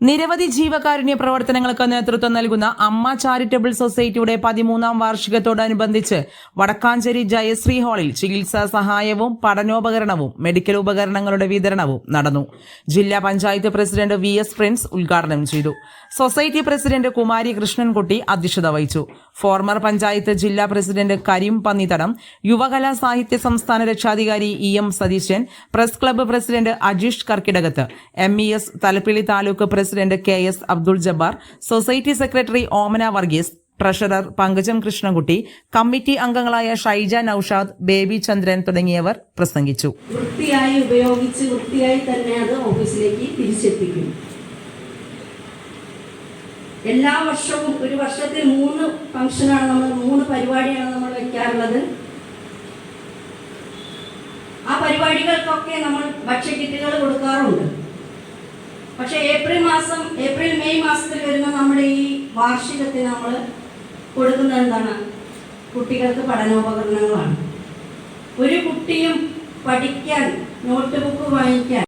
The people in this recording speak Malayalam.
നിരവധി ജീവകാരുണ്യ പ്രവർത്തനങ്ങൾക്ക് നേതൃത്വം നൽകുന്ന അമ്മ ചാരിറ്റബിൾ സൊസൈറ്റിയുടെ പതിമൂന്നാം വാർഷികത്തോടനുബന്ധിച്ച് വടക്കാഞ്ചേരി ജയശ്രീ ഹാളിൽ ചികിത്സാ സഹായവും പഠനോപകരണവും മെഡിക്കൽ ഉപകരണങ്ങളുടെ വിതരണവും നടന്നു. ജില്ലാ panchayat president V S Prince ഉദ്ഘാടനം ചെയ്തു. സൊസൈറ്റി പ്രസിഡന്റ് കുമാരി കൃഷ്ണൻകുട്ടി അധ്യക്ഷത വഹിച്ചു. ഫോർമർ പഞ്ചായത്ത് ജില്ലാ പ്രസിഡന്റ് കരീം പന്നിത്തടം യുവകലാ സാഹിത്യ സംസ്ഥാന രക്ഷാധികാരി E M Satheesan press club president Ajeesh Karkidakath M E S Thalappilly taluk president K S Abdul Jabbar society secretary Omana Varghese treasurer Pankajam Krishnankutty committee അംഗങ്ങളായ ഷൈജ നൌഷാദ് ബേബി ചന്ദ്രൻ തുടങ്ങിയവർ പ്രസംഗിച്ചു. വൃത്തിയായി ഉപയോഗിച്ച് വൃത്തിയായി തന്നെ അത് ഓഫീസിലേക്ക് തിരിച്ചെത്തിക്കും. എല്ലാ വർഷവും ഒരു വർഷത്തിൽ മൂന്ന് ഫംഗ്ഷനാണ് നമ്മൾ മൂന്ന് പരിപാടിയാണ് നമ്മൾ വെക്കാറുള്ളത്. ആ പരിപാടികൾക്കൊക്കെ നമ്മൾ ഭക്ഷ്യക്കിറ്റുകൾ കൊടുക്കാറുണ്ട്. പക്ഷെ ഏപ്രിൽ മാസം ഏപ്രിൽ മെയ് മാസത്തിൽ വരുന്ന നമ്മുടെ ഈ വാർഷികത്തിന് നമ്മൾ കൊടുക്കുന്നത് എന്താണ്? കുട്ടികൾക്ക് പഠനോപകരണങ്ങളാണ്. ഒരു കുട്ടിയും പഠിക്കാൻ നോട്ട് ബുക്ക് വാങ്ങിക്കാൻ